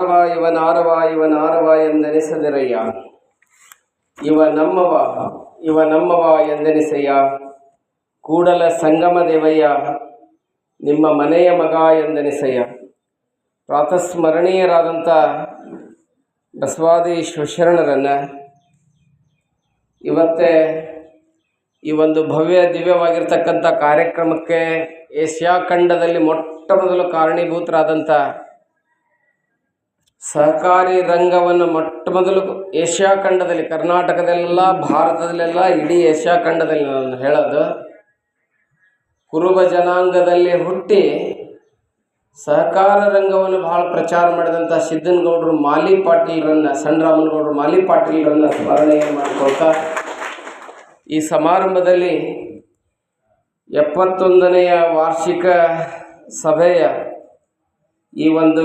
ಆರವ ಇವನಾರವ ಇವನಾರವ ಎಂದೆನಿಸದಿರಯ್ಯ. ಇವ ನಮ್ಮವ ಇವ ನಮ್ಮವ ಎಂದೆನಿಸಯ್ಯ. ಕೂಡಲ ಸಂಗಮ ದೇವಯ್ಯ ನಿಮ್ಮ ಮನೆಯ ಮಗ ಎಂದೆನಿಸಯ್ಯ. ಪ್ರಾತಸ್ಮರಣೀಯರಾದಂಥ ಬಸವಾದಿ ಶಿವಶರಣರನ್ನು ಇವತ್ತೇ ಈ ಒಂದು ಭವ್ಯ ದಿವ್ಯವಾಗಿರ್ತಕ್ಕಂಥ ಕಾರ್ಯಕ್ರಮಕ್ಕೆ ಏಷ್ಯಾ ಖಂಡದಲ್ಲಿ ಮೊಟ್ಟ ಮೊದಲು ಕಾರಣೀಭೂತರಾದಂಥ ಸಹಕಾರಿ ರಂಗವನ್ನು ಮೊಟ್ಟ ಮೊದಲು ಏಷ್ಯಾ ಖಂಡದಲ್ಲಿ, ಕರ್ನಾಟಕದಲ್ಲೆಲ್ಲ, ಭಾರತದಲ್ಲೆಲ್ಲ, ಇಡೀ ಏಷ್ಯಾ ಖಂಡದಲ್ಲಿ ನಾನು ಹೇಳೋದು, ಕುರುಬ ಜನಾಂಗದಲ್ಲಿ ಹುಟ್ಟಿ ಸಹಕಾರ ರಂಗವನ್ನು ಬಹಳ ಪ್ರಚಾರ ಮಾಡಿದಂಥ ಸಿದ್ದನಗೌಡರು ಮಾಲಿ ಪಾಟೀಲ್ರನ್ನ, ಸಣ್ಣರಾಮನಗೌಡರು ಮಾಲಿ ಪಾಟೀಲ್ರನ್ನು ಸ್ಮರಣೆಯ ಮಾಡ್ಕೊಳ್ತಾ, ಈ ಸಮಾರಂಭದಲ್ಲಿ ಎಪ್ಪತ್ತೊಂದನೆಯ ವಾರ್ಷಿಕ ಸಭೆಯ ಈ ಒಂದು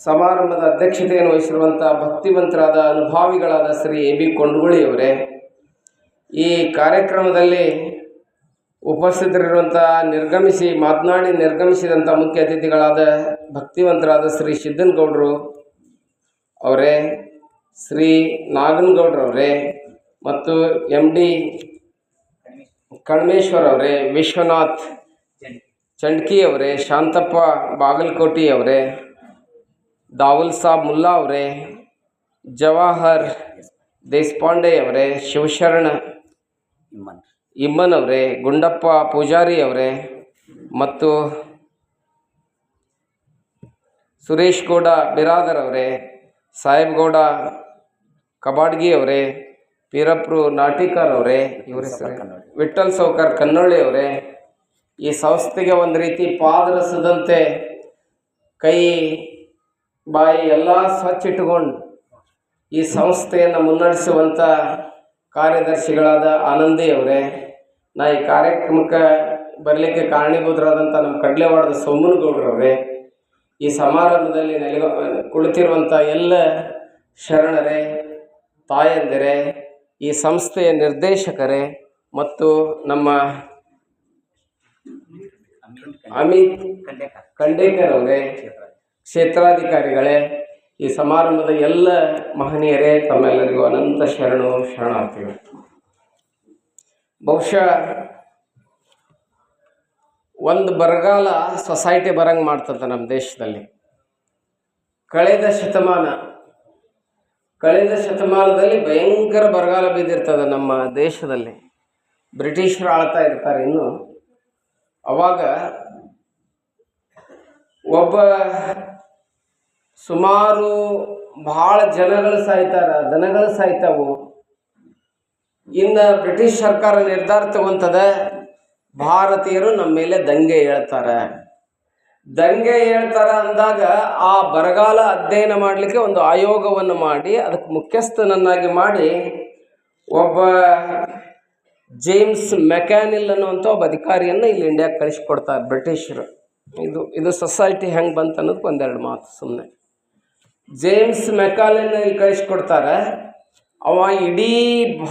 ಸಮಾರಂಭದ ಅಧ್ಯಕ್ಷತೆಯನ್ನು ವಹಿಸಿರುವಂಥ ಭಕ್ತಿವಂತರಾದ ಅನುಭಾವಿಗಳಾದ ಶ್ರೀ ಎ ಬಿ ಕೊಂಡಗುಳಿಯವರೇ, ಈ ಕಾರ್ಯಕ್ರಮದಲ್ಲಿ ಉಪಸ್ಥಿತರಿರುವಂಥ ನಿರ್ಗಮಿಸಿ, ಮಾತನಾಡಿ ನಿರ್ಗಮಿಸಿದಂಥ ಮುಖ್ಯ ಅತಿಥಿಗಳಾದ ಭಕ್ತಿವಂತರಾದ ಶ್ರೀ ಸಿದ್ದನಗೌಡರು ಅವರೇ, ಶ್ರೀ ನಾಗನಗೌಡ್ರವರೇ ಮತ್ತು ಎಂ ಡಿ ಕಣ್ಮೇಶ್ವರ್ ಅವರೇ, ವಿಶ್ವನಾಥ್ ಚಂಡ್ಕಿ ಅವರೇ, ಶಾಂತಪ್ಪ ಬಾಗಲಕೋಟಿ ಅವರೇ ದಾವುಲ್ ಸಾಬ್ ಮುಲ್ಲಾ ಅವರೇ, ಜವಾಹರ್ ದೇಶಪಾಂಡೆ ಅವರೇ, ಶಿವಶರಣ ಇಮ್ಮನ್ ಅವರೇ, ಗುಂಡಪ್ಪ ಪೂಜಾರಿ ಅವರೇ, ಮತ್ತು ಸುರೇಶ್ ಗೌಡ ಬಿರಾದರ್ ಅವರೇ, ಸಾಹೇಬ್ ಗೌಡ ಕಬಾಡ್ಗಿ ಅವರೇ ಪೀರಪ್ರು ನಾಟಿಕರ್ ಅವರೇ, ಇವರೇ ವಿಠಲ್ ಸೌಕರ್ ಕನ್ನೊಳ್ಳಿ ಅವರೇ, ಈ ಸಂಸ್ಥೆಗೆ ಒಂದು ರೀತಿ ಪಾದರಸದಂತೆ ಕೈ ಬಾಯಿ ಎಲ್ಲ ಸ್ವಚ್ಛ ಇಟ್ಟುಕೊಂಡು ಈ ಸಂಸ್ಥೆಯನ್ನು ಮುನ್ನಡೆಸುವಂಥ ಕಾರ್ಯದರ್ಶಿಗಳಾದ ಆನಂದಿ ಅವರೇ ನಾ ಈ ಕಾರ್ಯಕ್ರಮಕ್ಕೆ ಬರಲಿಕ್ಕೆ ಕಾರಣೀಭೂತರಾದಂಥ ನಮ್ಮ ಕಡಲೆವಾಡದ ಸೋಮನಗೌಡರವರೇ ಈ ಸಮಾರಂಭದಲ್ಲಿ ನೆಲೆ ಕುಳಿತಿರುವಂಥ ಎಲ್ಲ ಶರಣರೇ ತಾಯಂದಿರೇ ಈ ಸಂಸ್ಥೆಯ ನಿರ್ದೇಶಕರೇ ಮತ್ತು ನಮ್ಮ ಅಮಿತ್ ಖಂಡೇಕರ್ ಅವರೇ ಕ್ಷೇತ್ರಾಧಿಕಾರಿಗಳೇ, ಈ ಸಮಾರಂಭದ ಎಲ್ಲ ಮಹನೀಯರೇ ತಮ್ಮೆಲ್ಲರಿಗೂ ಅನಂತ ಶರಣು ಶರಣಾರ್ಥಿಗಳು. ಬಹುಶಃ ಒಂದು ಬರಗಾಲ ಸೊಸೈಟಿ ಬರಂಗೆ ಮಾಡ್ತದೆ ನಮ್ಮ ದೇಶದಲ್ಲಿ. ಕಳೆದ ಶತಮಾನ, ಕಳೆದ ಶತಮಾನದಲ್ಲಿ ಭಯಂಕರ ಬರಗಾಲ ಬಿದ್ದಿರ್ತದೆ ನಮ್ಮ ದೇಶದಲ್ಲಿ. ಬ್ರಿಟಿಷರು ಆಳ್ತಾ ಇರ್ತಾರೆ ಇನ್ನು. ಅವಾಗ ಒಬ್ಬ ಸುಮಾರು ಭಾಳ ಜನಗಳು ಸಾಯ್ತಾರ ದನಗಳು ಸಾಯ್ತಾವು ಇನ್ನು ಬ್ರಿಟಿಷ್ ಸರ್ಕಾರ ನಿರ್ಧಾರ ತಗೊಂತದ. ಭಾರತೀಯರು ನಮ್ಮ ಮೇಲೆ ದಂಗೆ ಹೇಳ್ತಾರೆ. ದಂಗೆ ಹೇಳ್ತಾರ ಅಂದಾಗ ಆ ಬರಗಾಲ ಅಧ್ಯಯನ ಮಾಡಲಿಕ್ಕೆ ಒಂದು ಆಯೋಗವನ್ನು ಮಾಡಿ, ಅದಕ್ಕೆ ಮುಖ್ಯಸ್ಥನನ್ನಾಗಿ ಮಾಡಿ ಒಬ್ಬ ಜೇಮ್ಸ್ ಮೆಕ್ಯಾನಿಲ್ ಅನ್ನುವಂಥ ಒಬ್ಬ ಅಧಿಕಾರಿಯನ್ನು ಇಲ್ಲಿ ಇಂಡಿಯಾಗೆ ಕಳಿಸ್ಕೊಡ್ತಾರೆ ಬ್ರಿಟಿಷರು. ಇದು ಇದು ಸೊಸೈಟಿ ಹೆಂಗೆ ಬಂತು ಅನ್ನೋದಕ್ಕೆ ಒಂದೆರಡು ಮಾತು ಸುಮ್ಮನೆ ಜೇಮ್ಸ್ ಮೆಕಾಲಿನ ಇಲ್ಲಿ ಕಳಿಸ್ಕೊಡ್ತಾರೆ ಅವ ಇಡೀ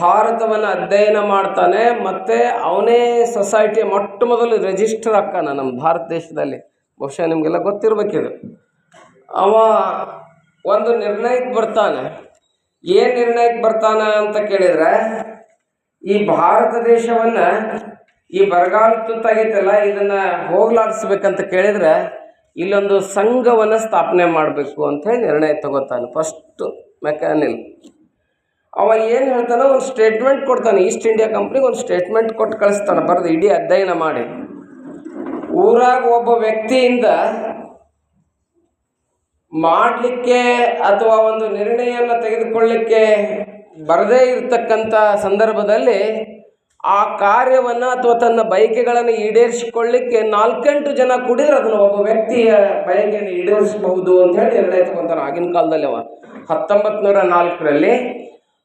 ಭಾರತವನ್ನು ಅಧ್ಯಯನ ಮಾಡ್ತಾನೆ, ಮತ್ತು ಅವನೇ ಸೊಸೈಟಿಯ ಮೊಟ್ಟ ಮೊದಲು ರಿಜಿಸ್ಟರ್ ಹಾಕ್ಕಾನ ನಮ್ಮ ಭಾರತ ದೇಶದಲ್ಲಿ. ಬಹುಶಃ ನಿಮಗೆಲ್ಲ ಗೊತ್ತಿರ್ಬೇಕಿದು. ಅವ ಒಂದು ನಿರ್ಣಯಕ್ಕೆ ಬರ್ತಾನೆ. ಏನು ನಿರ್ಣಯಕ್ಕೆ ಬರ್ತಾನೆ ಅಂತ ಕೇಳಿದರೆ, ಈ ಭಾರತ ದೇಶವನ್ನು ಈ ಬರಗಾಲ ತುತ್ತಾಗೈತಲ್ಲ, ಇದನ್ನು ಹೋಗ್ಲಾಡಿಸ್ಬೇಕಂತ ಕೇಳಿದ್ರೆ ಇಲ್ಲೊಂದು ಸಂಘವನ್ನು ಸ್ಥಾಪನೆ ಮಾಡಬೇಕು ಅಂತ ನಿರ್ಣಯ ತಗೋತಾನೆ. ಫಸ್ಟು ಮೆಕ್ಯಾನಿಲ್ ಅವ ಏನು ಹೇಳ್ತಾನೆ ಒಂದು ಸ್ಟೇಟ್ಮೆಂಟ್ ಕೊಡ್ತಾನೆ. ಈಸ್ಟ್ ಇಂಡಿಯಾ ಕಂಪ್ನಿಗೆ ಒಂದು ಸ್ಟೇಟ್ಮೆಂಟ್ ಕೊಟ್ಟು ಕಳಿಸ್ತಾನೆ. ಬರೆದು ಇಡೀ ಅಧ್ಯಯನ ಮಾಡಿ. ಊರಾಗ ಒಬ್ಬ ವ್ಯಕ್ತಿಯಿಂದ ಮಾಡಲಿಕ್ಕೆ ಅಥವಾ ಒಂದು ನಿರ್ಣಯವನ್ನು ತೆಗೆದುಕೊಳ್ಳಿಕ್ಕೆ ಬರದೇ ಇರತಕ್ಕಂಥ ಸಂದರ್ಭದಲ್ಲಿ ಆ ಕಾರ್ಯವನ್ನು ಅಥವಾ ತನ್ನ ಬಯಕೆಗಳನ್ನು ಈಡೇರಿಸಿಕೊಳ್ಳಿಕ್ಕೆ ನಾಲ್ಕೆಂಟು ಜನ ಕುಡಿದ್ರೆ ಅದನ್ನು ಒಬ್ಬ ವ್ಯಕ್ತಿಯ ಬಯಕೆಯನ್ನು ಈಡೇರಿಸಬಹುದು ಅಂತ ಹೇಳಿ ನಿರ್ಣಯ ಆಗಿನ ಕಾಲದಲ್ಲಿ ಅವ. ಹತ್ತೊಂಬತ್ತು ನೂರ ನಾಲ್ಕರಲ್ಲಿ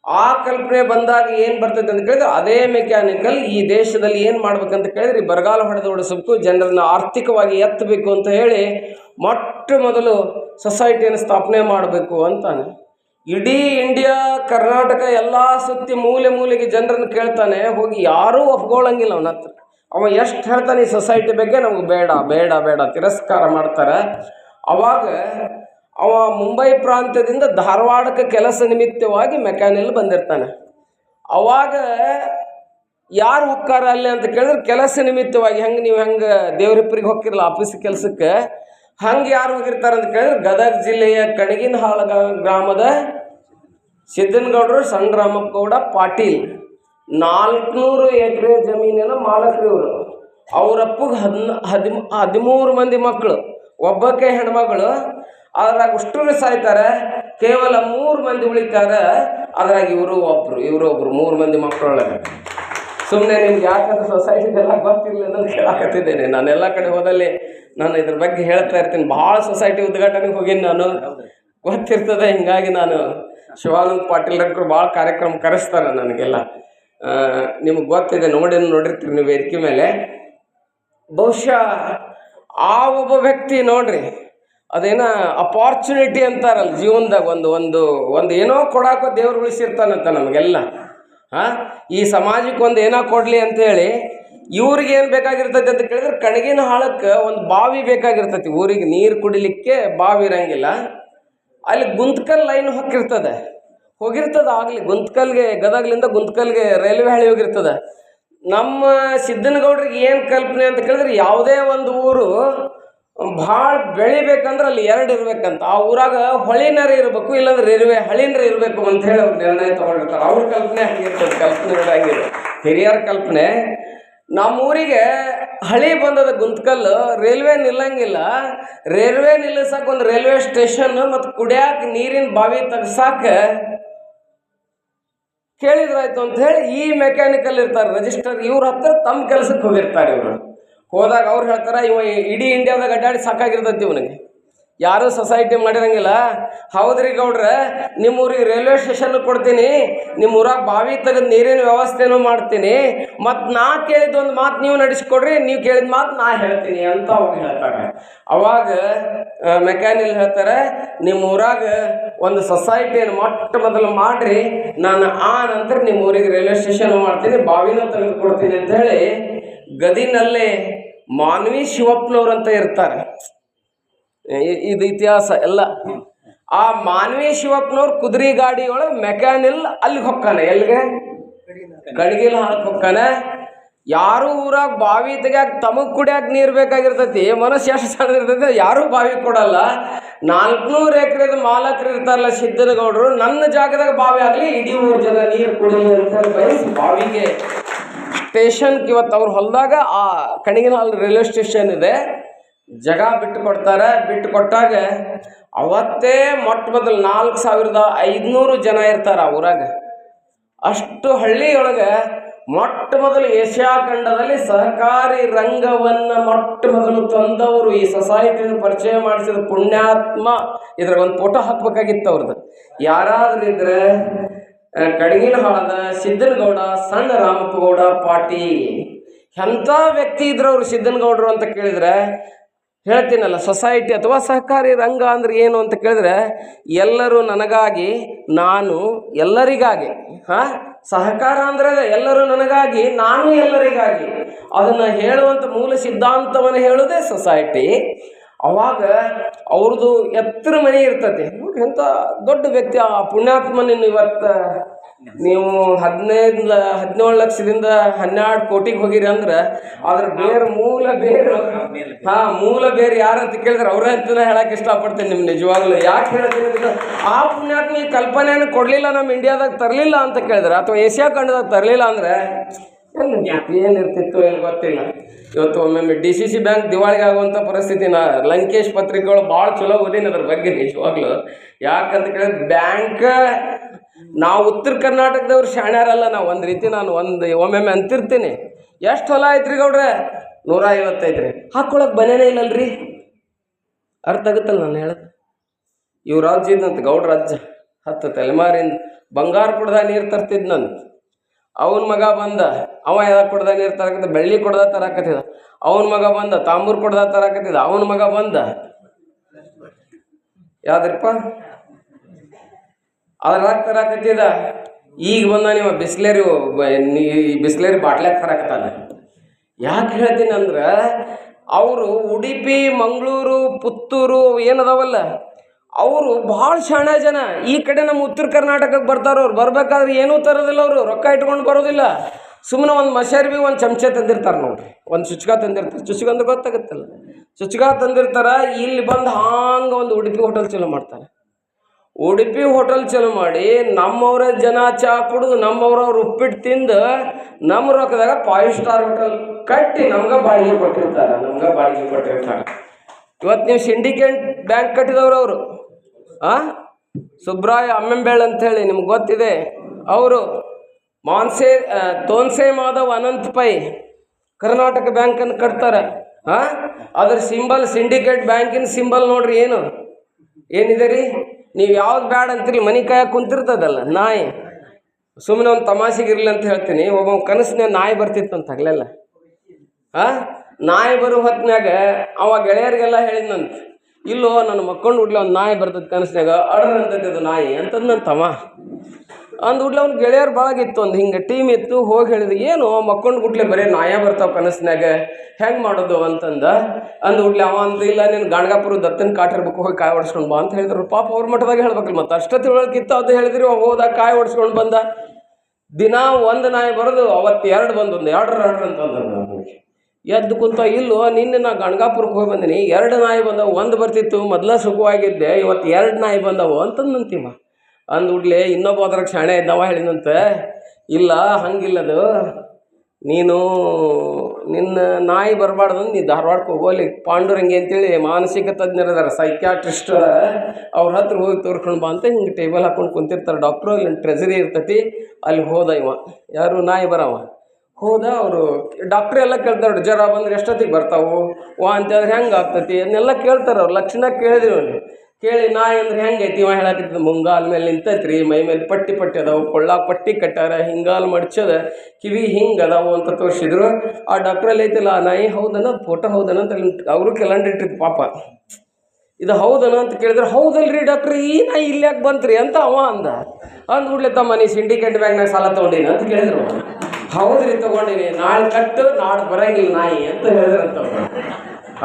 ಆ ಕಲ್ಪನೆ ಬಂದಾಗ ಏನು ಬರ್ತದೆ ಅಂತ ಕೇಳಿದ್ರೆ ಅದೇ ಮೆಕ್ಯಾನಿಕಲ್ ಈ ದೇಶದಲ್ಲಿ ಏನು ಮಾಡ್ಬೇಕಂತ ಕೇಳಿದ್ರೆ ಈ ಬರಗಾಲ ಹೊಡೆದು ಓಡಿಸಬೇಕು ಜನರನ್ನ ಆರ್ಥಿಕವಾಗಿ ಎತ್ತಬೇಕು ಅಂತ ಹೇಳಿ ಮೊಟ್ಟ ಮೊದಲು ಸೊಸೈಟಿಯನ್ನು ಸ್ಥಾಪನೆ ಮಾಡಬೇಕು ಅಂತಾನೆ. ಇಡೀ ಇಂಡಿಯಾ, ಕರ್ನಾಟಕ ಎಲ್ಲ ಸುತ್ತಿ ಮೂಲೆ ಮೂಲೆಗೆ ಜನರನ್ನು ಕೇಳ್ತಾನೆ, ಹೋಗಿ ಯಾರೂ ಒಪ್ಕೊಳ್ಳಂಗಿಲ್ಲ ಅವನ ಹತ್ರ. ಅವ ಎಷ್ಟು ಹೇಳ್ತಾನೆ ಈ ಸೊಸೈಟಿ ಬಗ್ಗೆ ನಮಗೆ ಬೇಡ ಬೇಡ ಬೇಡ ತಿರಸ್ಕಾರ ಮಾಡ್ತಾರೆ. ಅವಾಗ ಅವ ಮುಂಬೈ ಪ್ರಾಂತ್ಯದಿಂದ ಧಾರವಾಡಕ್ಕೆ ಕೆಲಸ ನಿಮಿತ್ತವಾಗಿ ಮೆಕ್ಯಾನಿಲ್ ಬಂದಿರ್ತಾನೆ. ಅವಾಗ ಯಾರು ಹೋಗ್ತಾರ ಅಲ್ಲಿ ಅಂತ ಕೇಳಿದ್ರೆ ಕೆಲಸ ನಿಮಿತ್ತವಾಗಿ, ಹೆಂಗೆ ನೀವು ಹೆಂಗೆ ದೇವ್ರಿಬ್ಬರಿಗೆ ಹೋಗಿರಲ್ಲ ಆಫೀಸ್ ಕೆಲಸಕ್ಕೆ ಹಂಗೆ ಯಾರು ಹೋಗಿರ್ತಾರೆ ಅಂತ ಕೇಳಿದ್ರೆ ಗದಗ ಜಿಲ್ಲೆಯ ಕಣಗಿನಹಾಳ ಗ್ರಾಮದ ಸಿದ್ದನಗೌಡರು ಸಣ್ಣ ರಾಮಪ್ಪಗೌಡ ಪಾಟೀಲ್. ನಾಲ್ಕುನೂರು ಎಕರೆ ಜಮೀನಿನ ಮಾಲಕರು ಇವರು. ಅವರಪ್ಪಗೆ ಹದಿನ, ಹದಿಮೂ, ಹದಿಮೂರು ಮಂದಿ ಮಕ್ಕಳು ಒಬ್ಬಕ್ಕೆ ಹೆಣ್ಮಗಳು. ಅದ್ರಾಗ ಅಷ್ಟರು ಸಾಯ್ತಾರೆ. ಕೇವಲ ಮೂರು ಮಂದಿ ಉಳಿತಾರೆ. ಅದ್ರಾಗ ಇವರು ಒಬ್ಬರು ಇವರು ಒಬ್ರು, ಮೂರು ಮಂದಿ ಮಕ್ಕಳೊಳಗೆ ಸುಮ್ಮನೆ ನಿಮ್ಗೆ ಯಾಕಂದ್ರೆ ಸೊಸೈಟಿದೆಲ್ಲ ಗೊತ್ತಿರಲಿಲ್ಲ ಅಂತ ಕೇಳಾಕತ್ತಿದ್ದೇನೆ. ನಾನು ಎಲ್ಲ ಕಡೆ ಹೋದಲ್ಲಿ ನಾನು ಇದ್ರ ಬಗ್ಗೆ ಹೇಳ್ತಾ ಇರ್ತೀನಿ. ಭಾಳ ಸೊಸೈಟಿ ಉದ್ಘಾಟನೆಗೆ ಹೋಗಿನಿ ನಾನು. ಗೊತ್ತಿರ್ತದೆ, ಹಿಂಗಾಗಿ ನಾನು ಶಿವಾನಂದ್ ಪಾಟೀಲ್ ರಕ್ಕರು ಭಾಳ ಕಾರ್ಯಕ್ರಮ ಕರೆಸ್ತಾರೆ ನನಗೆಲ್ಲ. ನಿಮಗೆ ಗೊತ್ತಿದೆ, ನೋಡಿ, ನೋಡಿರ್ತೀರಿ ನೀವು ವೇದಿಕೆ ಮೇಲೆ. ಬಹುಶಃ ಆ ಒಬ್ಬ ವ್ಯಕ್ತಿ ನೋಡ್ರಿ, ಅದೇನ ಅಪಾರ್ಚುನಿಟಿ ಅಂತಾರಲ್ಲ ಜೀವನದಾಗ, ಒಂದು ಒಂದು ಒಂದು ಏನೋ ಕೊಡಾಕೋ ದೇವ್ರು ಉಳಿಸಿರ್ತಾನಂತ ನಮಗೆಲ್ಲ. ಹಾಂ ಈ ಸಮಾಜಕ್ಕೆ ಒಂದು ಏನೋ ಕೊಡಲಿ ಅಂತೇಳಿ ಇವ್ರಿಗೆ ಏನು ಬೇಕಾಗಿರ್ತೈತಿ ಅಂತ ಕೇಳಿದ್ರೆ ಕಣಗಿನ ಹಾಳಕ್ಕೆ ಒಂದು ಬಾವಿ ಬೇಕಾಗಿರ್ತೈತಿ. ಊರಿಗೆ ನೀರು ಕುಡಿಲಿಕ್ಕೆ ಬಾವಿ ಇರಂಗಿಲ್ಲ. ಅಲ್ಲಿ ಗುಂತ್ಕಲ್ ಲೈನ್ ಹೊಕ್ಕಿರ್ತದೆ. ಹೋಗಿರ್ತದೆ ಆಗಲಿ, ಗುಂತ್ಕಲ್ಗೆ, ಗದಗ್ಲಿಂದ ಗುಂತ್ಕಲ್ಗೆ ರೈಲ್ವೆ ಹಳಿ ಹೋಗಿರ್ತದೆ. ನಮ್ಮ ಸಿದ್ದನಗೌಡ್ರಿಗೆ ಏನು ಕಲ್ಪನೆ ಅಂತ ಕೇಳಿದ್ರೆ ಯಾವುದೇ ಒಂದು ಊರು ಭಾಳ ಬೆಳಿಬೇಕಂದ್ರೆ ಅಲ್ಲಿ ಎರಡು ಇರ್ಬೇಕಂತ. ಆ ಊರಾಗ ಹೊಳಿನರ ಇರಬೇಕು, ಇಲ್ಲಾಂದ್ರೆ ರೈಲ್ವೆ ಹಳಿನರ ಇರಬೇಕು ಅಂತ ಹೇಳಿ ಅವ್ರು ನಿರ್ಣಯ ತಗೊಂಡಿರ್ತಾರೆ. ಅವ್ರ ಕಲ್ಪನೆ ಹಂಗಿರ್ತದೆ ಕಲ್ಪನೆ ಹಂಗಿರ್ತದೆ ಹಿರಿಯರ ಕಲ್ಪನೆ ನಮ್ಮೂರಿಗೆ ಹಳಿ ಬಂದದ ಗುಂತ್ಕಲ್ಲು ರೈಲ್ವೆ ನಿಲ್ಲಂಗಿಲ್ಲ. ರೈಲ್ವೆ ನಿಲ್ಲಿಸಕ್ಕೆ ಒಂದು ರೈಲ್ವೆ ಸ್ಟೇಷನ್ ಮತ್ತು ಕುಡಿಯಾಕ ನೀರಿನ ಬಾವಿ ತೆಗ್ಸಾಕ ಕೇಳಿದ್ರಾಯ್ತು ಅಂತ ಹೇಳಿ ಈ ಮೆಕ್ಯಾನಿಕಲ್ ಇರ್ತಾರೆ ರಿಜಿಸ್ಟರ್ ಇವ್ರ ಹತ್ರ ತಮ್ಮ ಕೆಲಸಕ್ಕೆ ಹೋಗಿರ್ತಾರೆ ಇವರು. ಹೋದಾಗ ಅವ್ರು ಹೇಳ್ತಾರೆ, ಇವ ಇಡೀ ಇಂಡಿಯಾದಾಗ ಅಡ್ಡಾಡಿ ಸಾಕಾಗಿರ್ತೈತಿ ಇವನಿಗೆ. ಯಾರೂ ಸೊಸೈಟಿ ಮಾಡಿರಂಗಿಲ್ಲ? ಹೌದ್ರಿ ಗೌಡ್ರೆ ನಿಮ್ಮ ಊರಿಗೆ ರೈಲ್ವೆ ಸ್ಟೇಷನ್ ಕೊಡ್ತೀನಿ ನಿಮ್ಮ ಊರಾಗ ಬಾವಿ ತೆಗೆದು ನೀರಿನ ವ್ಯವಸ್ಥೆನೂ ಮಾಡ್ತೀನಿ ಮತ್ತು ನಾ ಕೇಳಿದ ಒಂದು ಮಾತು ನೀವು ನಡೆಸ್ಕೊಡ್ರಿ, ನೀವು ಕೇಳಿದ ಮಾತು ನಾ ಹೇಳ್ತೀನಿ ಅಂತ ಅವ್ರು ಹೇಳ್ತಾರೆ. ಅವಾಗ ಮೆಕ್ಯಾನಿಲ್ ಹೇಳ್ತಾರೆ ನಿಮ್ಮ ಊರಾಗ ಒಂದು ಸೊಸೈಟಿಯನ್ನು ಮೊಟ್ಟ ಮೊದಲು ಮಾಡಿರಿ, ನಾನು ಆ ನಂತರ ನಿಮ್ಮ ಊರಿಗೆ ರೈಲ್ವೆ ಸ್ಟೇಷನ್ ಮಾಡ್ತೀನಿ, ಬಾವಿನೂ ತೆಗೆದು ಕೊಡ್ತೀನಿ ಅಂತ ಹೇಳಿ, ಗದಿನಲ್ಲೇ ಮಾನ್ವಿ ಅಂತ ಇರ್ತಾರೆ. ಇದು ಇತಿಹಾಸ ಎಲ್ಲ. ಆ ಮಾನ್ವಿ ಶಿವಪ್ಪನವ್ರು ಕುದುರೆ ಗಾಡಿ ಒಳಗೆ ಮೆಕ್ಯಾನಿಲ್ ಅಲ್ಲಿಗೆ ಹೊಕ್ಕಾನೆ. ಎಲ್ಲಿಗೆ ಗಡಿಗಿಲ್ ಹಾಕಿ ಹೊಕ್ಕಾನೆ. ಯಾರು ಊರಾಗ ಬಾವಿ ತೆಗ್ಯಾಕ, ತಮಗ್ ಕುಡಿಯಾಕ ನೀರು ಬೇಕಾಗಿರ್ತೈತಿ. ಮನಸ್ಸು ಎಷ್ಟು ಸಣ್ಣ ಇರ್ತೈತಿ ಯಾರೂ ಬಾವಿ ಕೊಡಲ್ಲ. ನಾಲ್ಕುನೂರು ಎಕರೆದ ಮಾಲಕರು ಇರ್ತಾರಲ್ಲ ಸಿದ್ದನಗೌಡರು ನನ್ನ ಜಾಗದಾಗ ಬಾವಿ ಆಗಲಿ, ಇಡೀ ಊರು ಜನ ನೀರು ಕುಡಿಲಿ ಅಂತ ಬಯಸಿ ಬಾವಿಗೆ. ಸ್ಟೇಷನ್ ಇವತ್ತು ಅವ್ರ ಹೊಲದಾಗ ಆ ಕಣಿಗಿನಹಾಲ್ ರೈಲ್ವೆ ಸ್ಟೇಷನ್ ಇದೆ. ಜಾಗ ಬಿಟ್ಟು ಕೊಡ್ತಾರೆ, ಬಿಟ್ಟು ಕೊಟ್ಟಾಗ ಅವತ್ತೇ ಮೊಟ್ಟ ಮೊದಲು ನಾಲ್ಕು ಸಾವಿರದ ಐದುನೂರು ಜನ ಇರ್ತಾರೆ ಆ ಊರಾಗ. ಅಷ್ಟು ಹಳ್ಳಿಯೊಳಗೆ ಮೊಟ್ಟ ಮೊದಲು ಏಷ್ಯಾ ಖಂಡದಲ್ಲಿ ಸಹಕಾರಿ ರಂಗವನ್ನು ಮೊಟ್ಟ ಮೊದಲು ತಂದವರು ಈ ಸೊಸೈಟಿಯನ್ನು ಪರಿಚಯ ಮಾಡಿಸಿದ ಪುಣ್ಯಾತ್ಮ ಇದ್ರಾಗ ಒಂದು ಫೋಟೋ ಹಾಕ್ಬೇಕಾಗಿತ್ತು ಅವ್ರದ್ದು ಯಾರಾದರೂ ಇದ್ರೆ ಕಡಗಿನ ಹಾಳದ ಸಿದ್ದನಗೌಡ, ಸಣ್ಣ ರಾಮಪ್ಪಗೌಡ ಪಾಟಿ ಎಂಥ ವ್ಯಕ್ತಿ ಇದ್ರು ಅವರು ಸಿದ್ದನಗೌಡರು ಅಂತ ಕೇಳಿದ್ರೆ ಹೇಳ್ತೀನಲ್ಲ ಸೊಸೈಟಿ ಅಥವಾ ಸಹಕಾರಿ ರಂಗ ಅಂದ್ರೆ ಏನು ಅಂತ ಕೇಳಿದ್ರೆ, ಎಲ್ಲರೂ ನನಗಾಗಿ, ನಾನು ಎಲ್ಲರಿಗಾಗಿ, ಹಾಂ? ಸಹಕಾರ ಅಂದ್ರೆ ಎಲ್ಲರೂ ನನಗಾಗಿ, ನಾನು ಎಲ್ಲರಿಗಾಗಿ. ಅದನ್ನು ಹೇಳುವಂಥ ಮೂಲ ಸಿದ್ಧಾಂತವನ್ನು ಹೇಳೋದೇ ಸೊಸೈಟಿ ಅವಾಗ ಅವ್ರದ್ದು ಎತ್ತರ ಮನೆ ಇರ್ತದೆ. ನೋಡಿ ಎಂಥ ದೊಡ್ಡ ವ್ಯಕ್ತಿ, ಆ ಪುಣ್ಯಾತ್ಮನ ಇವತ್ತು ನೀವು ಹದಿನೈದು ಹದಿನೇಳು ಲಕ್ಷದಿಂದ ಹನ್ನೆರಡು ಕೋಟಿಗೆ ಹೋಗಿರಿ ಅಂದ್ರೆ ಅದ್ರ ಬೇರೆ ಮೂಲ ಬೇರೆ ಹಾ, ಮೂಲ ಬೇರೆ ಯಾರಂತ ಕೇಳಿದ್ರೆ ಅವ್ರ ಅಂತ ಹೇಳಕ್ ಇಷ್ಟಪಡ್ತೇನೆ ನಿಮ್ ನಿಜವಾಗ್ಲೂ. ಯಾಕೆ ಹೇಳ್ತೀನಿ ಆ ಪುಣ್ಯಾತ್ಮ ಈ ಕಲ್ಪನೆಯನ್ನು ಕೊಡ್ಲಿಲ್ಲ ನಮ್ಮ ಇಂಡಿಯಾದಾಗ ತರಲಿಲ್ಲ ಅಂತ ಕೇಳಿದ್ರೆ ಅಥವಾ ಏಷ್ಯಾ ಖಂಡದಾಗ ತರಲಿಲ್ಲ ಅಂದ್ರೆ ಏನು ಏನಿರ್ತಿತ್ತು ಏನು ಗೊತ್ತಿಲ್ಲ. ಇವತ್ತು ಒಮ್ಮೊಮ್ಮೆ ಡಿ ಸಿ ಸಿ ಬ್ಯಾಂಕ್ ದಿವಾಳಿಗೆ ಆಗುವಂಥ ಪರಿಸ್ಥಿತಿ ನಾ ಲಂಕೇಶ್ ಪತ್ರಿಕೆಗಳು ಭಾಳ ಚಲೋ ಓದಿನ ಅದ್ರ ಬಗ್ಗೆ ನಿಜವಾಗ್ಲೂ. ಯಾಕಂತ ಕೇಳಿದ್ರೆ ಬ್ಯಾಂಕ್ ನಾವು ಉತ್ತರ ಕರ್ನಾಟಕದವ್ರು ಶಾಣ್ಯಾರಲ್ಲ ನಾವು ಒಂದು ರೀತಿ ನಾನು ಒಂದು ಒಮ್ಮೆಮ್ಮೆ ಅಂತಿರ್ತೀನಿ. ಎಷ್ಟು ಹೊಲ ಐತ್ರಿ ಗೌಡ್ರೆ? ನೂರ ಐವತ್ತೈತ್ರಿ ಹಾಕ್ಕೊಳಕ್ಕೆ ಬನೇನೇ ಇಲ್ಲಲ್ರಿ? ಅರ್ಥ ಆಗುತ್ತಲ್ಲ ನಾನು ಹೇಳೋದು? ಇವ್ರ ರಾಜ್ಯ ಇದ್ದಂತ ಗೌಡ್ರ ರಾಜ್ಯ ಹತ್ತು ತಲೆಮಾರಿಂದ ಬಂಗಾರ ಕುಡ್ದ ನೀರು ತರ್ತಿದ್ನಂತ ಅವನ ಮಗ ಬಂದ, ಅವ ಯಾವ ಕುಡ್ದ ನೀರು ತರಕತ್ತಿದ್ದ ಬೆಳ್ಳಿ ಕುಡ್ದ ತರಕತ್ತಿದ. ಅವನ ಮಗ ಬಂದ, ತಾಂಬೂರು ಕುಡ್ದ ತರಕತ್ತಿದ. ಅವನ ಮಗ ಬಂದ. ಯಾವ್ದ್ರಪ್ಪ? ಅದ್ರಾಗ ತರಕತ್ತಿದ ಈಗ ಬಂದ ನೀವು ಬಿಸ್ಲೇರಿ ಬಿಸ್ಲೇರಿ ಬಾಟ್ಲ್ಯಾಗ ತರಕತ್ತಾನ. ಯಾಕೆ ಹೇಳ್ತೀನಿ ಅಂದ್ರೆ, ಅವರು ಉಡುಪಿ, ಮಂಗಳೂರು, ಪುತ್ತೂರು ಏನದಾವಲ್ಲ ಅವರು ಭಾಳ ಶಾಣೆ ಜನ. ಈ ಕಡೆ ನಮ್ಮ ಉತ್ತರ ಕರ್ನಾಟಕಕ್ಕೆ ಬರ್ತಾರ ಅವ್ರು. ಬರ್ಬೇಕಾದ್ರೆ ಏನೂ ತರೋದಿಲ್ಲ ಅವರು. ರೊಕ್ಕ ಇಟ್ಕೊಂಡು ಬರೋದಿಲ್ಲ. ಸುಮ್ಮನೆ ಒಂದು ಮಷಾರಿ ಬಿ ಒಂದು ಚಮಚ ತಂದಿರ್ತಾರೆ ನೋಡ್ರಿ. ಒಂದು ಚುಚ್ಕ ತಂದಿರ್ತಾರೆ. ಚುಚ್ಕ ಅಂದ್ರೆ ಗೊತ್ತಾಗುತ್ತಲ್ಲ. ಚುಚ್ಕ ತಂದಿರ್ತಾರೆ, ಇಲ್ಲಿ ಬಂದು ಹಾಂಗೆ ಒಂದು ಉಡುಪಿ ಹೋಟೆಲ್ ಚಲೋ ಮಾಡ್ತಾರೆ. ಉಡುಪಿ ಹೋಟೆಲ್ ಚಲೋ ಮಾಡಿ ನಮ್ಮವ್ರ ಜನ ಚಾ ಕುಡಿದು ನಮ್ಮವ್ರವ್ರು ಉಪ್ಪಿಟ್ಟು ತಿಂದು ನಮ್ಮ ರೊಕ್ಕದಾಗ ಫೈವ್ ಸ್ಟಾರ್ ಹೋಟೆಲ್ ಕಟ್ಟಿ ನಮ್ಗೆ ಬಾಡಿಗೆ ಕೊಟ್ಟಿರ್ತಾರೆ, ನಮ್ಗೆ ಬಾಡಿಗೆ ಕೊಟ್ಟಿರ್ತಾರೆ. ಇವತ್ತು ನೀವು ಸಿಂಡಿಕೇಟ್ ಬ್ಯಾಂಕ್ ಕಟ್ಟಿದವ್ರು ಅವರು. ಆ? ಸುಬ್ರಾಯ ಅಮ್ಮೆಂಬೇಳ್ ಅಂತ ಹೇಳಿ ನಿಮ್ಗೆ ಗೊತ್ತಿದೆ. ಅವರು ಮಾನ್ಸೆ ತೋನ್ಸೆ ಮಾಧವ್ ಅನಂತ್ ಪೈ ಕರ್ನಾಟಕ ಬ್ಯಾಂಕನ್ನು ಕಟ್ತಾರೆ. ಹಾಂ ಅದ್ರ ಸಿಂಬಲ್ ಸಿಂಡಿಕೇಟ್ ಬ್ಯಾಂಕಿನ ಸಿಂಬಲ್ ನೋಡ್ರಿ ಏನು? ಏನಿದೆ ರೀ? ನೀವು ಯಾವ್ದು ಬ್ಯಾಡ ಅಂತೀರಿ, ಮನೆ ಕಾಯಕ್ಕೆ ಕುಂತಿರ್ತದಲ್ಲ, ನಾಯಿ. ಸುಮ್ಮನೆ ಒಂದು ತಮಾಷೆಗಿರ್ಲಿ ಅಂತ ಹೇಳ್ತೀನಿ ಒಬ್ಬ ಕನಸಿನ ನಾಯಿ ಬರ್ತಿತ್ತು ಅಂತ ಹಗಲೆಲ್ಲ? ಆ? ನಾಯಿ ಬರೋ ಹೊತ್ನ್ಯಾಗ ಅವ ಗೆಳೆಯರಿಗೆಲ್ಲ ಹೇಳಿದ್ನಂತ, ಇಲ್ಲೋ ನನ್ನ ಮಕ್ಕೊಂಡು ಹುಡ್ಲಿ ಒಂದು ನಾಯಿ ಬರ್ತದ ಕನಸಿನಾಗ ಅಡ್ರ ನಾಯಿ ಅಂತಂದು ನನ್ನ ತಮ್ಮ ಅಂದ್ ಹುಡ್ಲಿ ಅವ್ನ ಗೆಳೆಯರು ಭಾಳಾಗಿತ್ತು ಒಂದು ಹಿಂಗೆ ಟೀಮ್ ಇತ್ತು ಹೋಗಿ ಹೇಳಿದ, ಏನು ಮಕ್ಕೊಂಡು ಕೂಡ್ಲೆ ಬರೀ ನಾಯ ಬರ್ತಾವ ಕನಸಿನಾಗ ಹೆಂಗೆ ಮಾಡೋದು? ಅಂತಂದ. ಅಂದ ಹುಡ್ಲಿ ಅವ ಅಂದ ಇಲ್ಲ, ನೀನು ಗಾಣಗಾಪುರ ದತ್ತನ ಕಾಟಿರ್ಬೇಕು ಹೋಗಿ ಕಾಯಿ ಹೊಡ್ಸ್ಕೊಂಡು ಬಾ ಅಂತ ಹೇಳಿದ್ರು. ಪಾಪ ಅವ್ರ ಮಠದಾಗ ಹೇಳ್ಬೇಕಲ್ಲ ಮತ್ತೆ. ಅಷ್ಟ ತಿಳುವಳಿಕಿತ್ತು ಅದು ಹೇಳಿದ್ರಿ. ಅವ ಹೋದ ಕಾಯಿ ಹೊಡ್ಸ್ಕೊಂಡು ಬಂದ. ದಿನ ಒಂದು ನಾಯಿ ಬರೋದು, ಅವತ್ತು ಎರಡು ಬಂದು ಒಂದು. ಎರಡರ ಎರಡು ಅಂತ ಅಂದ ನಮಗೆ ಎದ್ದು ಕುಂತ, ಇಲ್ಲೋ, ನಿನ್ನೆ ನಾ ಗಣಗಾಪುರಕ್ಕೆ ಹೋಗಿ ಬಂದಿನಿ. ಎರಡು ನಾಯಿ ಬಂದವು, ಒಂದು ಬರ್ತಿತ್ತು, ಮೊದಲ ಸುಖವಾಗಿದ್ದೆ, ಇವತ್ತು ಎರಡು ನಾಯಿ ಬಂದವು ಅಂತಂದಂತೀವ ಅಂದ್ಬಿಡ್ಲೆ ಇನ್ನೊಬ್ಬ ಅದ್ರಾಗ ಕ್ಷಣ ಇದ್ದಾವ ಹೇಳಿದಂತೆ ಇಲ್ಲ ಹಂಗಿಲ್ಲದು ನೀನು ನಿನ್ನ ನಾಯಿ ಬರಬಾರ್ದು ನೀ ಧಾರವಾಡಕ್ಕೆ ಹೋಗೋಲಿ. ಪಾಂಡುರಂಗಿ ಅಂತೇಳಿ ಮಾನಸಿಕ ತಜ್ಞರು ಅದಾರ ಸೈಕ್ಯಾಟ್ರಿಸ್ಟ್ ಅದಾರ ಅವ್ರ ಹತ್ರ ಹೋಗಿ ತೋರ್ಕೊಂಡು ಬಾ ಅಂತ ಹಿಂಗೆ ಟೇಬಲ್ ಹಾಕೊಂಡು ಕುಂತಿರ್ತಾರೆ. ಡಾಕ್ಟ್ರು ಅಲ್ಲಿ ಟ್ರೆಜರಿ ಇರ್ತೈತಿ, ಅಲ್ಲಿ ಹೋದ ಇವ. ಯಾರು ನಾಯಿ ಬರವ? ಹೋದ ಅವರು. ಡಾಕ್ಟ್ರ್ ಎಲ್ಲ ಕೇಳ್ತಾರೆ ಜ್ವರ ಬಂದ್ರೆ ಎಷ್ಟೊತ್ತಿಗೆ ಬರ್ತಾವು? ವಾ ಅಂತಂದ್ರೆ ಹೆಂಗೆ ಆಗ್ತೈತಿ ಅದನ್ನೆಲ್ಲ ಕೇಳ್ತಾರೆ ಅವ್ರು. ಲಕ್ಷಣ ಕೇಳಿದ್ರು ಕೇಳಿ ನಾಯಿ ಅಂದ್ರೆ ಹೆಂಗೈತಿ ಇವ ಹೇಳತ್ತಿದ್ದ ಮುಂಗಾಲ ಮೇಲೆ ನಿಂತೈತ್ರಿ, ಮೈ ಮೇಲೆ ಪಟ್ಟಿ ಪಟ್ಟಿ ಅದಾವು ಕೊಳ್ಳಾಗ ಪಟ್ಟಿ ಕಟ್ಟಾರ ಹಿಂಗಾಲ್ ಮಡ್ಚದ, ಕಿವಿ ಹಿಂಗೆ ಅದಾವು ಅಂತ ತೋರಿಸಿದ್ರು. ಆ ಡಾಕ್ಟ್ರಲ್ಲಿ ಐತಿಲ್ಲ, ಆ ನಾಯಿ ಹೌದನ ಫೋಟೋ ಹೌದನ ಅಂತ ಅವರು ಕ್ಯಾಲೆಂಡರ್ ಇಟ್ಟಿದ್ದು ಪಾಪ. ಇದು ಹೌದನ ಅಂತ ಕೇಳಿದ್ರೆ, ಹೌದಲ್ರಿ ಡಾಕ್ಟ್ರ್ ಈ ನಾಯಿ ಇಲ್ಲಿ ಯಾಕೆ ಬಂತ್ರಿ ಅಂತ ಅವ ಅಂದ. ಅಂದ್ಬಿಡ್ಲೆ ತಮ್ಮ, ನೀ ಸಿಂಡಿಕೇಟ್ ಬ್ಯಾಂಕ್ನಾಗ ಸಾಲ ತೊಗೊಂಡಿನ ಅಂತ ಕೇಳಿದ್ರು. ಹೌದ್ರಿ ತಗೊಂಡಿನಿ, ನಾಳೆ ಕಟ್ಟು, ನಾಳೆ ಬರಂಗಿಲ್ಲ ನಾಯಿ ಅಂತ ಹೇಳಿದ್ರಂತ.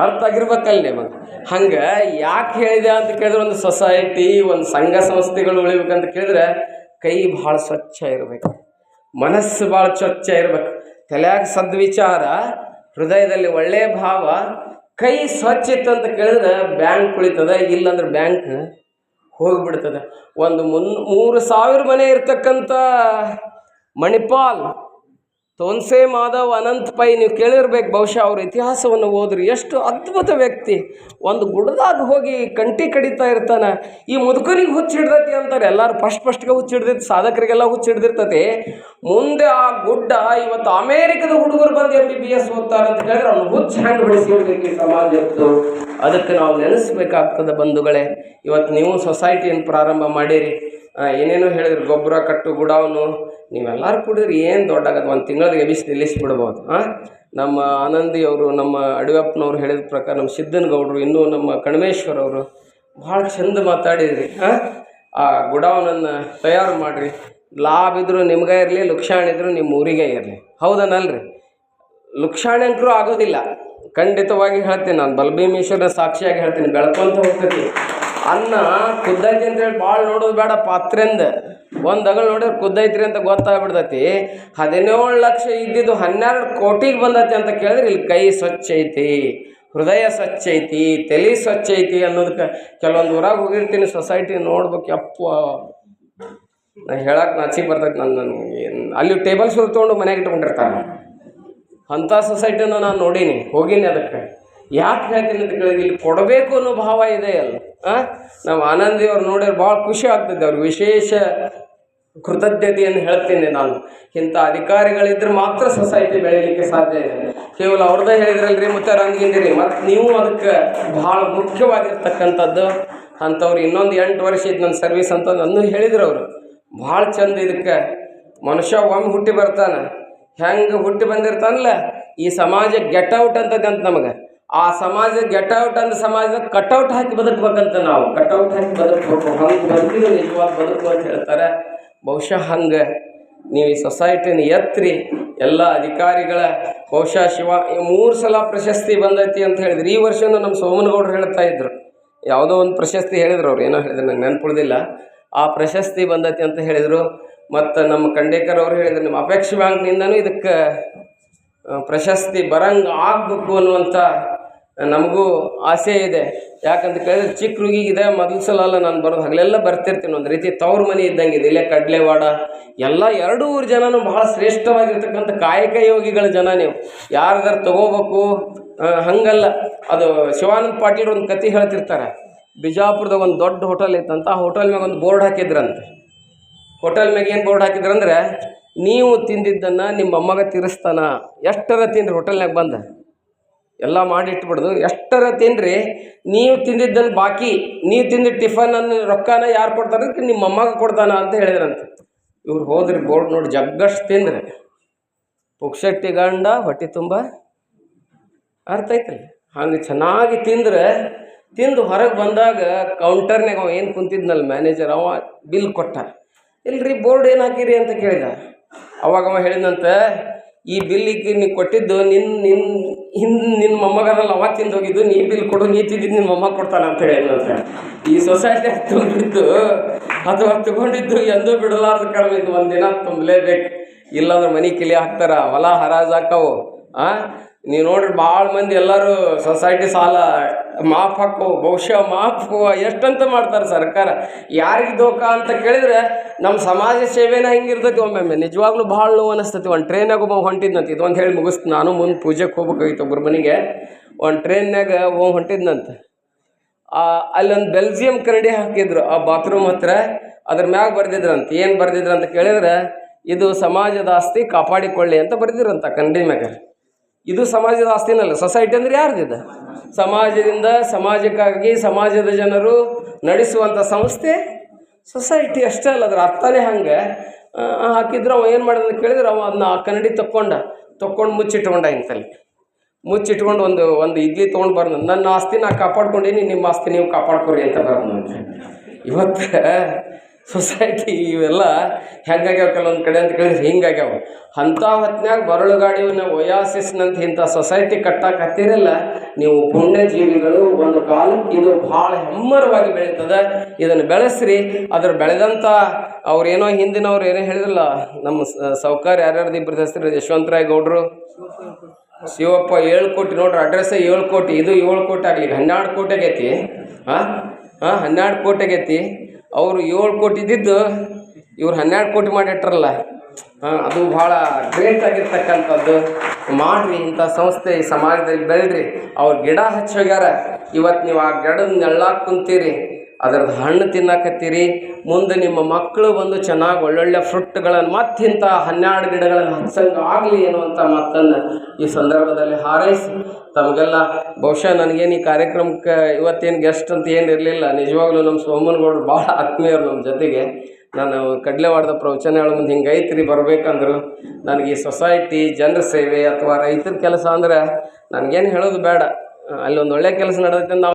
ಅರ್ಥ ಆಗಿರ್ಬೇಕಲ್ಲ ನಿಮಗೆ. ಹಂಗೆ ಯಾಕೆ ಹೇಳಿದೆ ಅಂತ ಕೇಳಿದ್ರೆ ಒಂದು ಸೊಸೈಟಿ ಒಂದು ಸಂಘ ಸಂಸ್ಥೆಗಳು ಉಳಿಬೇಕಂತ ಕೇಳಿದ್ರೆ ಕೈ ಭಾಳ ಸ್ವಚ್ಛ ಇರಬೇಕು. ಮನಸ್ಸು ಭಾಳ ಸ್ವಚ್ಛ ಇರ್ಬೇಕು. ತಲೆಯಾಗ ಸದ್ವಿಚಾರ, ಹೃದಯದಲ್ಲಿ ಒಳ್ಳೆಯ ಭಾವ, ಕೈ ಸ್ವಚ್ಛ ಇತ್ತು ಅಂತ ಕೇಳಿದ್ರೆ ಬ್ಯಾಂಕ್ ಉಳಿತದೆ ಇಲ್ಲಾಂದ್ರೆ ಬ್ಯಾಂಕ್ ಹೋಗ್ಬಿಡ್ತದೆ. ಒಂದು ಮುನ್ ಮೂರು ಸಾವಿರ ಮನೆ ಇರ್ತಕ್ಕಂಥ ಮಣಿಪಾಲ್ ತೋನ್ಸೆ ಮಾಧವ್ ಅನಂತ್ ಪೈ, ನೀವು ಕೇಳಿರ್ಬೇಕು, ಬಹುಶಃ ಅವ್ರ ಇತಿಹಾಸವನ್ನು ಓದ್ರಿ. ಎಷ್ಟು ಅದ್ಭುತ ವ್ಯಕ್ತಿ. ಒಂದು ಗುಡ್ಡದಾಗ ಹೋಗಿ ಕಂಟಿ ಕಡಿತಾ ಇರ್ತಾನೆ. ಈ ಮುದುಕನಿಗೆ ಹುಚ್ಚಿಡ್ದೈತಿ ಅಂತಾರೆ. ಎಲ್ಲರೂ ಫಸ್ಟ್ ಫಸ್ಟ್ಗೆ ಹುಚ್ಚಿಡ್ದೈತಿ ಸಾಧಕರಿಗೆಲ್ಲ ಹುಚ್ಚಿಡ್ದಿರ್ತತಿ ಮುಂದೆ ಆ ಗುಡ್ಡ, ಇವತ್ತು ಅಮೇರಿಕದ ಹುಡುಗರು ಬಂದು ಎಂ ಬಿ ಬಿ ಎಸ್ ಓದ್ತಾರೆ ಅಂತ ಹೇಳಿದ್ರೆ ಅವ್ನು ಹುಚ್ಚು ಹ್ಯಾಂಡ್ ಬಿಡಿಸಿಡ್ಬೇಕು ಈ ಸಮಾಜದ್ದು. ಅದಕ್ಕೆ ನಾವು ನೆನೆಸ್ಬೇಕಾಗ್ತದೆ ಬಂಧುಗಳೇ. ಇವತ್ತು ನೀವು ಸೊಸೈಟಿಯನ್ನು ಪ್ರಾರಂಭ ಮಾಡಿರಿ. ಏನೇನೋ ಹೇಳಿದ್ರು, ಗೊಬ್ಬರ ಕಟ್ಟು, ಗುಡಾವನು ನೀವೆಲ್ಲರೂ ಕುಡಿದ್ರೆ ಏನು ದೊಡ್ಡಾಗದು? ಒಂದು ತಿಂಗಳಿಗೆ ಎಬಿಸಿ ನಿಲ್ಲಿಸ್ಬಿಡ್ಬೋದು ಹಾಂ ನಮ್ಮ ಆನಂದಿ ಅವರು ನಮ್ಮ ಅಡಿವಪ್ಪನವ್ರು ಹೇಳಿದ ಪ್ರಕಾರ ನಮ್ಮ ಸಿದ್ದನಗೌಡರು ಇನ್ನೂ ನಮ್ಮ ಕಣಮೇಶ್ವರ್ ಅವರು ಭಾಳ ಚಂದ ಮಾತಾಡಿದ್ರಿ ಹಾಂ ಆ ಗುಡಾವನನ್ನು ತಯಾರು ಮಾಡಿರಿ. ಲಾಭ ಇದ್ರೂ ನಿಮ್ಗೆ ಇರಲಿ ಲುಕ್ಷಾಣ ಇದ್ರೂ ನಿಮ್ಮ ಊರಿಗೆ ಇರಲಿ. ಹೌದನಲ್ರಿ? ಅಂತರೂ ಆಗೋದಿಲ್ಲ. ಖಂಡಿತವಾಗಿ ಹೇಳ್ತೀನಿ, ನಾನು ಬಲಭೀಮೇಶ್ವರನ ಸಾಕ್ಷಿಯಾಗಿ ಹೇಳ್ತೀನಿ, ಬೆಳ್ಕೊಂತ ಹೋಗ್ತೈತಿ. ಅನ್ನ ಕುದ್ದೈತಿ ಅಂತೇಳಿ ಭಾಳ ನೋಡೋದು ಬೇಡ ಪಾತ್ರೆಂದ ಒಂದು ಅಗಲ್ ನೋಡಿದ್ರೆ ಕುದ್ದೈತ್ರಿ ಅಂತ ಗೊತ್ತಾಗ್ಬಿಡ್ತೈತಿ. ಹದಿನೇಳು ಲಕ್ಷ ಇದ್ದಿದ್ದು ಹನ್ನೆರಡು ಕೋಟಿಗೆ ಬಂದೈತಿ ಅಂತ ಕೇಳಿದ್ರೆ ಇಲ್ಲಿ ಕೈ ಸ್ವಚ್ಛ ಐತಿ, ಹೃದಯ ಸ್ವಚ್ಛ ಐತಿ, ತಲೆ ಸ್ವಚ್ಛ ಐತಿ ಅನ್ನೋದಕ್ಕೆ ಕೆಲವೊಂದು ಊರಾಗ ಹೋಗಿರ್ತೀನಿ ಸೊಸೈಟಿ ನೋಡ್ಬೇಕು, ಯಪ್ಪ. ನಾ ಹೇಳಕ್ಕೆ ನಾಚಿಗೆ ಬರ್ತೈತೆ ನನ್ನ ನನಗೆ ಅಲ್ಲಿ ಟೇಬಲ್ ತಗೊಂಡು ತೊಗೊಂಡು ಮನೆಗೆ ಇಟ್ಕೊಂಡಿರ್ತಾರೆ. ಅಂಥ ಸೊಸೈಟಿನ ನಾನು ನೋಡೀನಿ, ಹೋಗೀನಿ ಅದಕ್ಕೆ. ಯಾಕೆ ಹೇಳ್ತೀನಿ ಅಂತ ಕೇಳಿದ್ರೆ ಇಲ್ಲಿ ಕೊಡಬೇಕು ಅನ್ನೋ ಭಾವ ಇದೆ ಅಲ್ಲ. ನಾವು ಆನಂದಿ ಅವ್ರು ನೋಡಿದ್ರೆ ಭಾಳ ಖುಷಿ ಆಗ್ತದೆ. ಅವ್ರಿಗೆ ವಿಶೇಷ ಕೃತಜ್ಞತೆಯನ್ನು ಹೇಳ್ತೀನಿ ನಾನು. ಇಂಥ ಅಧಿಕಾರಿಗಳಿದ್ರೆ ಮಾತ್ರ ಸೊಸೈಟಿ ಬೆಳೀಲಿಕ್ಕೆ ಸಾಧ್ಯ ಇದೆ. ಕೇವಲ ಅವ್ರದ್ದೇ ಹೇಳಿದ್ರಲ್ರಿ ಮತ್ತೆ ರಂಗಿಂದಿರಿ ಮತ್ತು ನೀವು ಅದಕ್ಕೆ ಭಾಳ ಮುಖ್ಯವಾಗಿರ್ತಕ್ಕಂಥದ್ದು. ಅಂಥವ್ರು ಇನ್ನೊಂದು ಎಂಟು ವರ್ಷ ಇದು ನನ್ನ ಸರ್ವಿಸ್ ಅಂತ ನನ್ನ ಹೇಳಿದ್ರು ಅವರು. ಭಾಳ ಚಂದ ಇದಕ್ಕೆ. ಮನುಷ್ಯ ಒಮ್ಮೆ ಹುಟ್ಟಿ ಬರ್ತಾನೆ. ಹೆಂಗೆ ಹುಟ್ಟಿ ಬಂದಿರ್ತಾನಲ್ಲ? ಈ ಸಮಾಜ ಗೆಟ್ ಔಟ್ ಅಂತದಂತ ನಮಗೆ. ಆ ಸಮಾಜ ಗೆಟ್ ಔಟ್ ಅಂತ ಸಮಾಜದಾಗ ಕಟ್ಔಟ್ ಹಾಕಿ ಬದುಕ್ಬೇಕಂತ ನಾವು. ಕಟ್ಔಟ್ ಹಾಕಿ ಬದುಕಬೇಕು. ಹಂಗೆ ಬದುಕಿದ್ರೆ ನಿಜವಾಗಿ ಬದುಕು ಅಂತ ಹೇಳ್ತಾರೆ. ಬಹುಶಃ ಹಂಗೆ ನೀವು ಈ ಸೊಸೈಟಿನ ಎತ್ತಿರಿ ಎಲ್ಲ ಅಧಿಕಾರಿಗಳ ಬಹುಶಃ ಶಿವ ಮೂರು ಸಲ ಪ್ರಶಸ್ತಿ ಬಂದೈತಿ ಅಂತ ಹೇಳಿದ್ರು. ಈ ವರ್ಷನೂ ನಮ್ಮ ಸೋಮನಗೌಡರು ಹೇಳ್ತಾ ಇದ್ರು. ಯಾವುದೋ ಒಂದು ಪ್ರಶಸ್ತಿ ಹೇಳಿದ್ರು ಅವ್ರು. ಏನೋ ಹೇಳಿದ್ರು ನನಗೆ ನೆನ್ಪುಳ್ದಿಲ್ಲ ಆ ಪ್ರಶಸ್ತಿ ಬಂದೈತಿ ಅಂತ ಹೇಳಿದರು. ಮತ್ತು ನಮ್ಮ ಖಂಡೇಕರ್ ಅವರು ಹೇಳಿದ್ರು, ನಿಮ್ಮ ಅಪೇಕ್ಷೆ ಬ್ಯಾಂಕ್ನಿಂದನೂ ಇದಕ್ಕೆ ಪ್ರಶಸ್ತಿ ಬರಂಗೆ ಆಗಬೇಕು ಅನ್ನುವಂಥ ನಮಗೂ ಆಸೆ ಇದೆ. ಯಾಕಂತ ಕೇಳಿದ್ರೆ ಚಿಕ್ಕ ಹುಡುಗಿಗಿದೆ, ಮೊದಲ ಸಲ ಅಲ್ಲ ನಾನು ಬರೋದು. ಹಗಲೆಲ್ಲ ಬರ್ತಿರ್ತೀನಿ ಒಂದು ರೀತಿ. ತವ್ರ ಮನೆ ಇದ್ದಂಗೆ ಇದೆ. ಇಲ್ಲೇ ಕಡಲೆವಾಡ. ಎಲ್ಲ ಎರಡೂರು ಜನನೂ ಬಹಳ ಶ್ರೇಷ್ಠವಾಗಿರ್ತಕ್ಕಂಥ ಕಾಯಕ ಯೋಗಿಗಳ ಜನ ನೀವು. ಯಾರ್ದಾರು ತಗೋಬೇಕು ಹಂಗಲ್ಲ. ಅದು ಶಿವಾನಂದ ಪಾಟೀಲ್ ಒಂದು ಕತೆ ಹೇಳ್ತಿರ್ತಾರೆ. ಬಿಜಾಪುರದಾಗ ಒಂದು ದೊಡ್ಡ ಹೋಟೆಲ್ ಇತ್ತಂತ ಆ ಹೋಟೆಲ್ ಮ್ಯಾಗ ಒಂದು ಬೋರ್ಡ್ ಹಾಕಿದ್ರಂತೆ. ಹೋಟೆಲ್ ಮ್ಯಾಗ ಏನು ಬೋರ್ಡ್ ಹಾಕಿದ್ರಂದ್ರೆ, ನೀವು ತಿಂದಿದ್ದನ್ನು ನಿಮ್ಮ ಅಮ್ಮಗ ತಿರ್ಸ್ತಾನ. ಎಷ್ಟರ ತಿಂದ್ರಿ ಹೋಟೆಲ್ನಾಗ ಬಂದ? ಎಲ್ಲ ಮಾಡಿಟ್ಬಿಡ್ದು. ಎಷ್ಟರ ತಿನ್ರಿ? ನೀವು ತಿಂದಿದ್ದನ್ನು ಬಾಕಿ. ನೀವು ತಿಂದಿದ್ದ ಟಿಫನನ್ನು ರೊಕ್ಕನ ಯಾರು ಕೊಡ್ತಾರೆ? ನಿಮ್ಮ ಅಮ್ಮಗ ಕೊಡ್ತಾನ ಅಂತ ಹೇಳಿದ್ರಂತೆ. ಇವ್ರು ಹೋದ್ರಿ ಬೋರ್ಡ್ ನೋಡಿ ಜಗ್ಗಷ್ಟು ತಿಂದ್ರೆ. ಪುಕ್ಷಟ್ಟಿ ಗಂಡ, ಹೊಟ್ಟೆ ತುಂಬ. ಅರ್ಥ ಐತ್ರಿ ಹಂಗೆ ಚೆನ್ನಾಗಿ ತಿಂದ್ರೆ, ತಿಂದು ಹೊರಗೆ ಬಂದಾಗ ಕೌಂಟರ್ನಾಗ ಅವ ಏನು ಕುಂತಿದ್ನಲ್ಲ ಮ್ಯಾನೇಜರ್ ಅವ ಬಿಲ್ ಕೊಟ್ಟ ಇಲ್ರಿ, ಬೋರ್ಡ್ ಏನು ಹಾಕಿರಿ ಅಂತ ಕೇಳಿದ. ಅವಾಗ ಅವ ಹೇಳಿದಂತೆ ಈ ಬಿಲ್ಲಿಗೆ ನೀವು ಕೊಟ್ಟಿದ್ದು ನಿನ್ನ ನಿನ್ನ ಹಿಂದೆ ನಿನ್ನ ಮೊಮ್ಮಗನಲ್ಲಿ ಅವ ತಿಂದು ಹೋಗಿದ್ದು ನೀ ಬಿಲ್ ಕೊಡು, ನೀ ತಿಂದಿದ್ದು ನಿನ್ನ ಮೊಮ್ಮ ಕೊಡ್ತಾನ ಅಂತ ಹೇಳಿದಂತೆ ಈ ಸೊಸೈಟಿ ತುಂಬಿದ್ದು, ಅದು ತಗೊಂಡಿದ್ದು ಎಂದೂ ಬಿಡಲಾರ್ದು ಕಡಿಮೆ ಒಂದಿನ ತುಂಬಲೇಬೇಕು. ಇಲ್ಲಾಂದ್ರೆ ಮನೆ ಕಿಲಿ ಹಾಕ್ತಾರ, ಹೊಲ ಹರಾಜ್ ಹಾಕವು, ಆ? ನೀವು ನೋಡ್ರಿ ಭಾಳ ಮಂದಿ ಎಲ್ಲರೂ ಸೊಸೈಟಿ ಸಾಲ ಮಾಫ್ ಹಾಕು, ಬಹುಶಃ ಮಾಫ್ ಎಷ್ಟಂತ ಮಾಡ್ತಾರೆ ಸರ್ಕಾರ. ಯಾರಿಗೆ ದೋಖ ಅಂತ ಕೇಳಿದ್ರೆ ನಮ್ಮ ಸಮಾಜ ಸೇವೆನ ಹಿಂಗಿರ್ತೈತಿ ಒಮ್ಮೊಮ್ಮೆ. ನಿಜವಾಗ್ಲೂ ಭಾಳ ನೋವು ಅನಿಸ್ತೈತಿ. ಒಂದು ಟ್ರೈನಾಗ ಒಬ್ಬ ಹೊಂಟಿದ್ನಂತ. ಇದೊಂದು ಹೇಳಿ ಮುಗಿಸ್ತು ನಾನು. ಮುಂದೆ ಪೂಜೆಗೆ ಹೋಗ್ಬೇಕಾಗಿತ್ತು ಒಬ್ಬರ ಮನೆಗೆ. ಒಂದು ಟ್ರೈನ್ನಾಗ ಹೋಗಿ ಹೊಂಟಿದ್ನಂತೆ. ಅಲ್ಲೊಂದು ಬೆಲ್ಜಿಯಂ ಕರಡಿ ಹಾಕಿದ್ರು. ಆ ಬಾತ್ರೂಮ್ ಹತ್ರ ಅದ್ರ ಮ್ಯಾಗ ಬರ್ದಿದ್ರಂತ. ಏನು ಬರ್ದಿದ್ರು ಅಂತ ಕೇಳಿದ್ರೆ, ಇದು ಸಮಾಜದ ಆಸ್ತಿ, ಕಾಪಾಡಿಕೊಳ್ಳಿ ಅಂತ ಬರ್ದಿರಂತ ಕನ್ನಡಿ ಮ್ಯಾಗ. ಇದು ಸಮಾಜದ ಆಸ್ತಿನಲ್ಲ ಸೊಸೈಟಿ ಅಂದ್ರೆ ಯಾರ್ದಿದೆ ಸಮಾಜದಿಂದ ಸಮಾಜಕ್ಕಾಗಿ ಸಮಾಜದ ಜನರು ನಡೆಸುವಂಥ ಸಂಸ್ಥೆ ಸೊಸೈಟಿ ಅಷ್ಟೇ ಅಲ್ಲ, ಅದ್ರ ಅರ್ಥನೇ ಹಂಗೆ. ಹಾಕಿದ್ರೆ ಅವ ಏನು ಮಾಡಿದ ಕೇಳಿದ್ರೆ, ಅವ ಅದನ್ನ ಕನ್ನಡಿ ತಕ್ಕೊಂಡ, ತಕ್ಕೊಂಡು ಮುಚ್ಚಿಟ್ಕೊಂಡ ಇಂತಲ್ಲಿ. ಮುಚ್ಚಿಟ್ಕೊಂಡು ಒಂದು ಒಂದು ಇಡ್ಲಿ ತೊಗೊಂಡು ಬರ್ದು, ನನ್ನ ಆಸ್ತಿ ನಾ ಕಾಪಾಡ್ಕೊಂಡೀನಿ, ನಿಮ್ಮ ಆಸ್ತಿ ನೀವು ಕಾಪಾಡ್ಕೊರಿ ಅಂತ ಬರ್ದು. ಇವತ್ತು ಸೊಸೈಟಿ ಇವೆಲ್ಲ ಹೆಂಗಾಗ್ಯಾವ ಕೆಲವೊಂದು ಕಡೆ ಅಂತ ಕೇಳಿದ್ರೆ ಹಿಂಗಾಗ್ಯಾವ. ಅಂಥ ಹೊತ್ನ್ಯಾಗ ಬರಳು ಗಾಡಿಯವನ್ನ ಒಯಾಸಿಸ್ನಂತ ಇಂಥ ಸೊಸೈಟಿ ಕಟ್ಟಕ್ಕೆ ಹತ್ತಿರಲ್ಲ ನೀವು ಪುಣ್ಯಜೀವಿಗಳು ಒಂದು ಕಾಲ ಇದು ಭಾಳ ಹೆಮ್ಮರವಾಗಿ ಬೆಳೀತದೆ. ಇದನ್ನು ಬೆಳೆಸ್ರಿ, ಅದ್ರ ಬೆಳೆದಂಥ ಅವ್ರೇನೋ ಹಿಂದಿನವ್ರು ಏನೋ ಹೇಳಿದ್ರಲ್ಲ, ನಮ್ಮ ಸೌಕಾರ ಯಾರ್ಯಾರ್ದು ಇಬ್ಬರು ಹೆಸರು ಯಶವಂತರಾಯ್ ಗೌಡ್ರು ಶಿವಪ್ಪ ಏಳು ಕೋಟಿ, ನೋಡ್ರಿ ಅಡ್ರೆಸ್ ಏಳು ಕೋಟಿ, ಇದು ಏಳು ಕೋಟಿ ಆಗಲಿ, ಹನ್ನೆರಡು ಕೋಟಿ ಆಗೈತಿ. ಹಾಂ ಹಾಂ ಹನ್ನೆರಡು ಕೋಟಿ ಆಗೈತಿ. ಅವರು ಏಳು ಕೋಟಿ ಇದ್ದಿದ್ದು ಇವ್ರು ಹನ್ನೆರಡು ಕೋಟಿ ಮಾಡಿಟ್ರಲ್ಲ. ಅದು ಭಾಳ ಗ್ರೇಟ್ ಆಗಿರ್ತಕ್ಕಂಥದ್ದು. ಮಾಡ್ರಿ ಇಂಥ ಸಂಸ್ಥೆ ಈ ಸಮಾಜದಲ್ಲಿ ಬೆಳೆದ್ರಿ ಅವ್ರು ಗಿಡ ಹಚ್ಚೋಗ್ಯಾರ ಇವತ್ತು ನೀವು ಆ ಗಿಡದ ನೆಳ್ಳಾಗ ಕುಂತೀರಿ. ಅದರದ್ದು ಹಣ್ಣು ತಿನ್ನಕತ್ತೀರಿ. ಮುಂದೆ ನಿಮ್ಮ ಮಕ್ಕಳು ಬಂದು ಚೆನ್ನಾಗಿ ಒಳ್ಳೊಳ್ಳೆ ಫ್ರೂಟ್ಗಳನ್ನು ಮತ್ತಿಂಥ ಹನ್ನೆರಡು ಗಿಡಗಳನ್ನು ಹಚ್ಚಂಗೆ ಆಗಲಿ ಅನ್ನುವಂಥ ಮಾತನ್ನು ಈ ಸಂದರ್ಭದಲ್ಲಿ ಹಾರೈಸಿ. ತಮಗೆಲ್ಲ ಬಹುಶಃ ನನಗೇನು ಈ ಕಾರ್ಯಕ್ರಮಕ್ಕೆ ಇವತ್ತೇನು ಗೆಸ್ಟ್ ಅಂತ ಏನು ಇರಲಿಲ್ಲ. ನಿಜವಾಗ್ಲೂ ನಮ್ಮ ಸೋಮನಗೌಡರು ಭಾಳ ಆತ್ಮೀಯರು ನಮ್ಮ ಜೊತೆಗೆ. ನಾನು ಕಡಲೆವಾಡದ ಪ್ರವಚನ ಹೇಳೋ ಮುಂದೆ ಹಿಂಗೆ ಐತ್ರಿ, ಬರಬೇಕಂದ್ರು. ನನಗೆ ಈ ಸೊಸೈಟಿ ಜನರ ಸೇವೆ ಅಥವಾ ರೈತರ ಕೆಲಸ ಅಂದ್ರೆ ನನಗೇನು ಹೇಳೋದು ಬೇಡ. ಅಲ್ಲಿ ಒಂದು ಒಳ್ಳೆ ಕೆಲಸ ನಡೆದೈತೆ ನಾವು